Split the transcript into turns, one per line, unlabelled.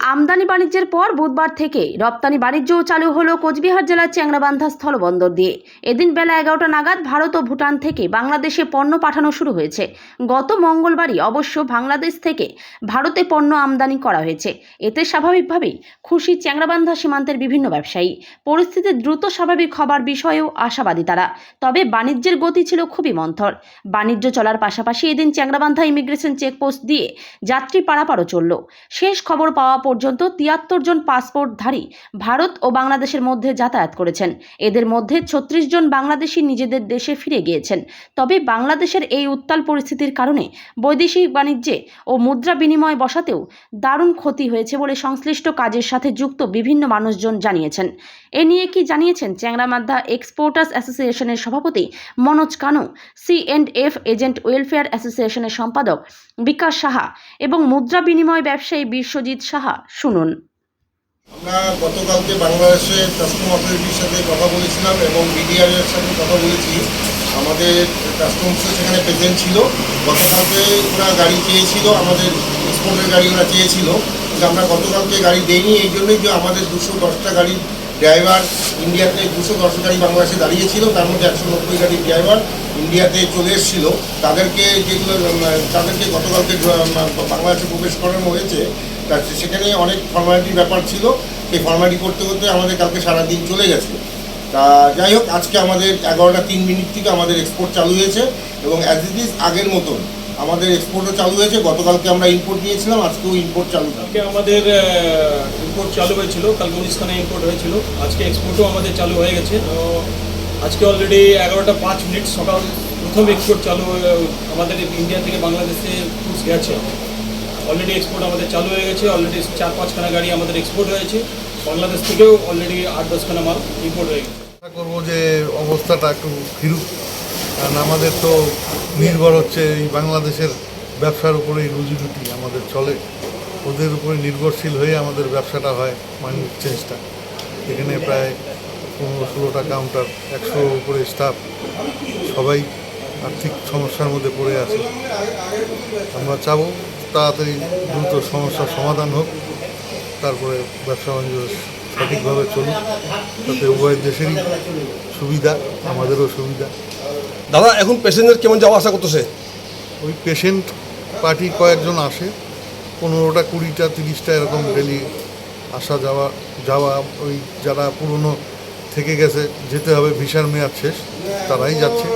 আমদানি বাণিজ্যের পর বুধবার থেকে রপ্তানি বাণিজ্যও চালু হলো কোচবিহার জেলার চ্যাংরাবান্ধা স্থলবন্দর দিয়ে। এদিন বেলা এগারোটা নাগাদ ভারত ও ভুটান থেকে বাংলাদেশে পণ্য পাঠানো শুরু হয়েছে। গত মঙ্গলবারই অবশ্য বাংলাদেশ থেকে ভারতে পণ্য আমদানি করা হয়েছে। এতে স্বাভাবিকভাবেই খুশি চ্যাংরাবান্ধা সীমান্তের বিভিন্ন ব্যবসায়ী। পরিস্থিতি দ্রুত স্বাভাবিক হবার বিষয়েও আশাবাদী তারা। তবে বাণিজ্যের গতি ছিল খুবই মন্থর। বাণিজ্য চলার পাশাপাশি এদিন চ্যাংরাবান্ধা ইমিগ্রেশন চেকপোস্ট দিয়ে যাত্রী পারাপারও চলল। শেষ খবর পাওয়া পর্যন্ত তিয়াত্তর জন পাসপোর্টধারী ভারত ও বাংলাদেশের মধ্যে যাতায়াত করেছেন। এদের মধ্যে ছত্রিশ জন বাংলাদেশি নিজেদের দেশে ফিরে গিয়েছেন। তবে বাংলাদেশের এই উত্তাল পরিস্থিতির কারণে বৈদেশিক বাণিজ্যে ও মুদ্রা বিনিময় বসাতেও দারুণ ক্ষতি হয়েছে বলে সংশ্লিষ্ট কাজের সাথে যুক্ত বিভিন্ন মানুষজন জানিয়েছেন। এ নিয়ে কি জানিয়েছেন চ্যাংরামাদ্ধা এক্সপোর্টার্স অ্যাসোসিয়েশনের সভাপতি Manoj Kanu, C and F agent welfare অ্যাসোসিয়েশনের সম্পাদক বিকাশ সাহা এবং মুদ্রা বিনিময় ব্যবসায়ী বিশ্বজিৎ সাহা। শুনুন।
আমরা গতকালকে বাংলাদেশের কাস্টম অথরিটির সাথে কথা বলেছিলাম এবং বিডিআর এর সাথে কথা বলেছি। আমাদের কাস্টমস সেখানে প্রেজেন্ট ছিল। গতকালকে ওরা গাড়ি চেয়েছিল, আমাদের এক্সপোর্টের গাড়ি ওরা চেয়েছিল। আমরা গতকালকে গাড়ি দেইনি, এই জন্যই যে আমাদের দুশো দশটা গাড়ির ড্রাইভার ইন্ডিয়াতে দুশো দশ গাড়ি বাংলাদেশে দাঁড়িয়েছিল, তার মধ্যে একশো নব্বই গাড়ির ড্রাইভার ইন্ডিয়াতে চলে এসেছিল। তাদেরকে যেগুলো তাদেরকে গতকালকে বাংলাদেশে প্রবেশ করানো হয়েছে, তা সেখানে অনেক ফর্মালিটির ব্যাপার ছিল। সেই ফর্মালিটি করতে করতে আমাদের কালকে সারাদিন চলে গেছে। তা যাই হোক, আজকে আমাদের এগারোটা তিন মিনিট থেকে আমাদের এক্সপোর্ট চালু হয়েছে এবং অ্যাজ ইট ইজ আগের মতন আমাদের এক্সপোর্টও চালু হয়েছে গতকালকে আমরা ইম্পোর্ট দিয়েছিলাম আজকেও ইম্পোর্ট চালু
আজকে আমাদের ইম্পোর্ট চালু হয়েছিল কালকে উনিশখানে ইম্পোর্ট হয়েছিল। আজকে এক্সপোর্টও আমাদের চালু হয়ে গেছে। তো আজকে অলরেডি এগারোটা পাঁচ মিনিট সকাল প্রথম এক্সপোর্ট চালু হয়ে- আমাদের ইন্ডিয়া থেকে বাংলাদেশে টুস গেছে। অলরেডি এক্সপোর্ট আমাদের চালু হয়ে গেছে অলরেডি চার পাঁচখানা গাড়ি আমাদের এক্সপোর্ট হয়েছে। বাংলাদেশ থেকেও অলরেডি আট দশখানা মাল ইম্পোর্ট হয়ে গেছে।
আশা করব যে অবস্থাটা একটু ফিরুক। কারণ আমাদের তো নির্ভর হচ্ছে এই বাংলাদেশের ব্যবসার উপরেই রুজি রুটি আমাদের চলে। ওদের উপরে নির্ভরশীল হয়ে আমাদের ব্যবসাটা হয় মানি চেঞ্জটা এখানে প্রায় পনেরো ষোলোটা কাউন্টার একশো উপরে স্টাফ সবাই আর্থিক সমস্যার মধ্যে পড়ে আছে। আমরা চাবো তাড়াতাড়ি দ্রুত সমস্যার সমাধান হোক, তারপরে ব্যবসা বাণিজ্য সঠিকভাবে চলুক তাতে উভয় দেশেরই সুবিধা আমাদেরও সুবিধা।
দাদা এখন প্যাসেঞ্জার কেমন যাওয়া আসা করতেছে?
ওই পেশেন্ট পার্টি কয়েকজন আসে পনেরোটা কুড়িটা তিরিশটা এরকম ডেলি আসা যাওয়া যাওয়া ওই যারা পুরনো থেকে গেছে যেতে হবে ভিসার মেয়াদ শেষ তারাই যাচ্ছে।